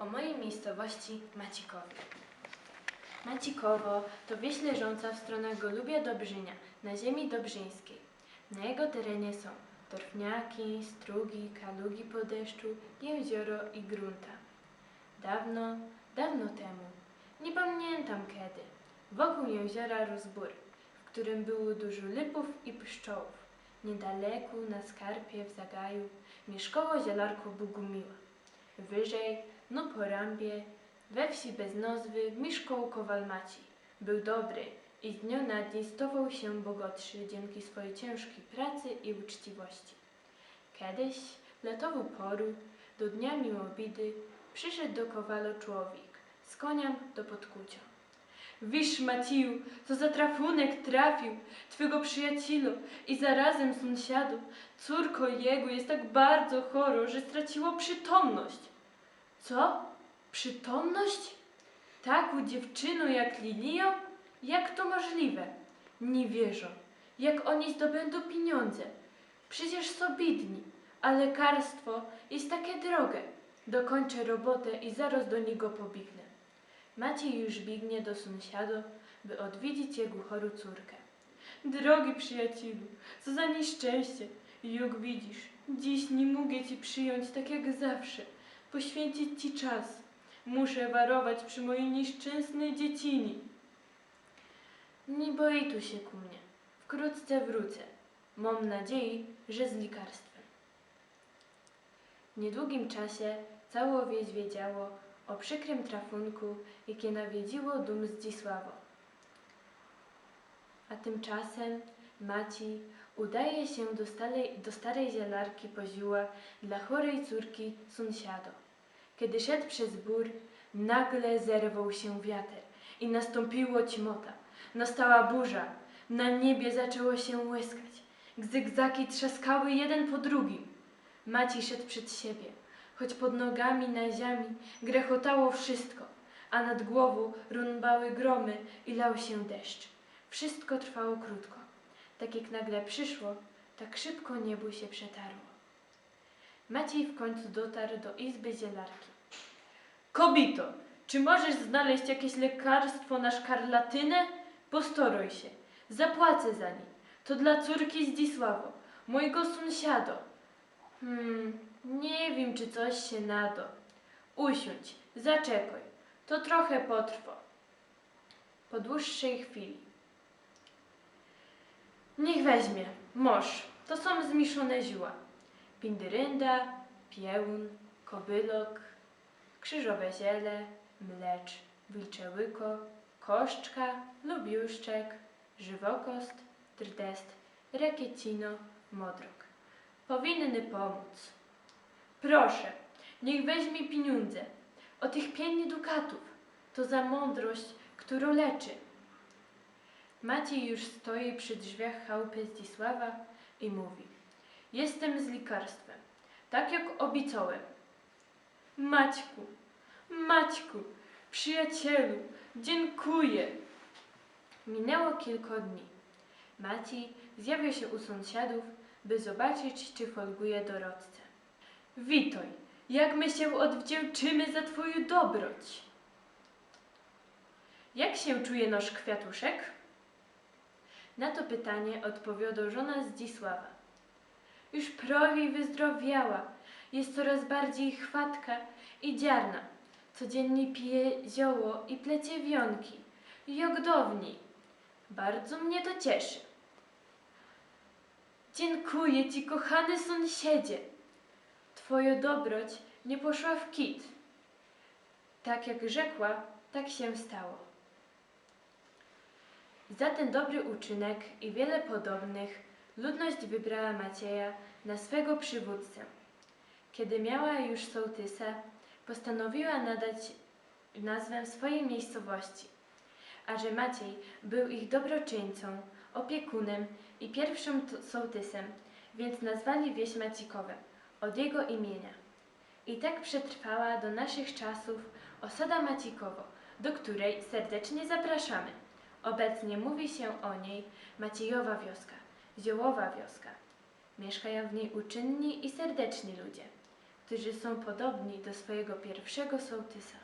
o mojej miejscowości Macikowie. Macikowo to wieś leżąca w stronach Golubia Dobrzynia, na ziemi dobrzyńskiej. Na jego terenie są torfniaki, strugi, kalugi po deszczu, jezioro i grunta. Dawno, dawno temu, nie pamiętam kiedy, wokół jeziora rósł bór, w którym było dużo lipów i pszczołów. Niedaleku, na skarpie w zagaju, mieszkało zielarko Bogumiła. Wyżej, no po rambie, we wsi bez nazwy, mieszkał kowal Maci. Był dobry i z dnia na dzień stawał się bogotszy dzięki swojej ciężkiej pracy i uczciwości. Kiedyś, letową poru, do dnia miłobidy, przyszedł do kowala człowiek, z koniem do podkucia. Wisz, Maciju, co za trafunek trafił twego przyjacielu i zarazem sąsiadu. Córko jego jest tak bardzo choro, że straciło przytomność. Co? Przytomność? Taką dziewczyną jak Lilio? Jak to możliwe? Nie wierzę. Jak oni zdobędą pieniądze? Przecież są bidni, a lekarstwo jest takie drogie. Dokończę robotę i zaraz do niego pobiegnę. Maciej już biegnie do sąsiada, by odwiedzić jego chorą córkę. Drogi przyjacielu, co za nieszczęście. Jak widzisz, dziś nie mogę ci przyjąć tak jak zawsze, poświęcić ci czas. Muszę warować przy mojej nieszczęsnej dziecini. Nie boi tu się ku mnie. Wkrótce wrócę. Mam nadzieję, że z lekarstwem. W niedługim czasie całe wieś wiedziało o przykrym trafunku, jakie nawiedziło dum Zdzisławo. A tymczasem Maci udaje się do, starej, do starej zielarki po zióła dla chorej córki sąsiado. Kiedy szedł przez bór, nagle zerwał się wiatr i nastąpiło ćmota. Nastała burza, na niebie zaczęło się łyskać. Gzygzaki trzaskały jeden po drugim. Maciej szedł przed siebie, choć pod nogami na ziemi grechotało wszystko, a nad głową runbały gromy i lał się deszcz. Wszystko trwało krótko. Tak jak nagle przyszło, tak szybko niebo się przetarło. Maciej w końcu dotarł do izby zielarki. Kobito, czy możesz znaleźć jakieś lekarstwo na szkarlatynę? Postaruj się. Zapłacę za nie. To dla córki Zdzisławo, mojego sąsiado. Hmm, nie wiem, czy coś się nado. Usiądź, zaczekaj. To trochę potrwa. Po dłuższej chwili. Niech weźmie. Moż. To są zmieszane zióła. Pindyrynda, piełun, kobylok, krzyżowe ziele, mlecz, wilcze łyko, koszczka, lubiuszczek, żywokost, drtest, rekiecino, modrok. Powinny pomóc. Proszę, niech weźmie pieniądze. O tych pięć dukatów. To za mądrość, którą leczy. Maciej już stoi przy drzwiach chałupy Zdzisława i mówi. Jestem z lekarstwem, tak jak obiecałem. Maćku, Maćku, przyjacielu, dziękuję. Minęło kilka dni. Maciej zjawił się u sąsiadów, by zobaczyć, czy folguje dorodcę. Witaj, jak my się odwdzięczymy za twoją dobroć. Jak się czuje nasz kwiatuszek? Na to pytanie odpowiadał żona Zdzisława. Już prawie wyzdrowiała, jest coraz bardziej chwatka i dziarna. Codziennie pije zioło i plecie wionki, jak dawniej. Bardzo mnie to cieszy. Dziękuję ci, kochany sąsiedzie. Twoja dobroć nie poszła w kit. Tak jak rzekła, tak się stało. Za ten dobry uczynek i wiele podobnych ludność wybrała Macieja na swego przywódcę. Kiedy miała już sołtysa, postanowiła nadać nazwę swojej miejscowości. A że Maciej był ich dobroczyńcą, opiekunem i pierwszym sołtysem, więc nazwali wieś Macikowe od jego imienia. I tak przetrwała do naszych czasów osada Macikowo, do której serdecznie zapraszamy. Obecnie mówi się o niej Maciejowa wioska, ziołowa wioska. Mieszkają w niej uczynni i serdeczni ludzie, którzy są podobni do swojego pierwszego sołtysa.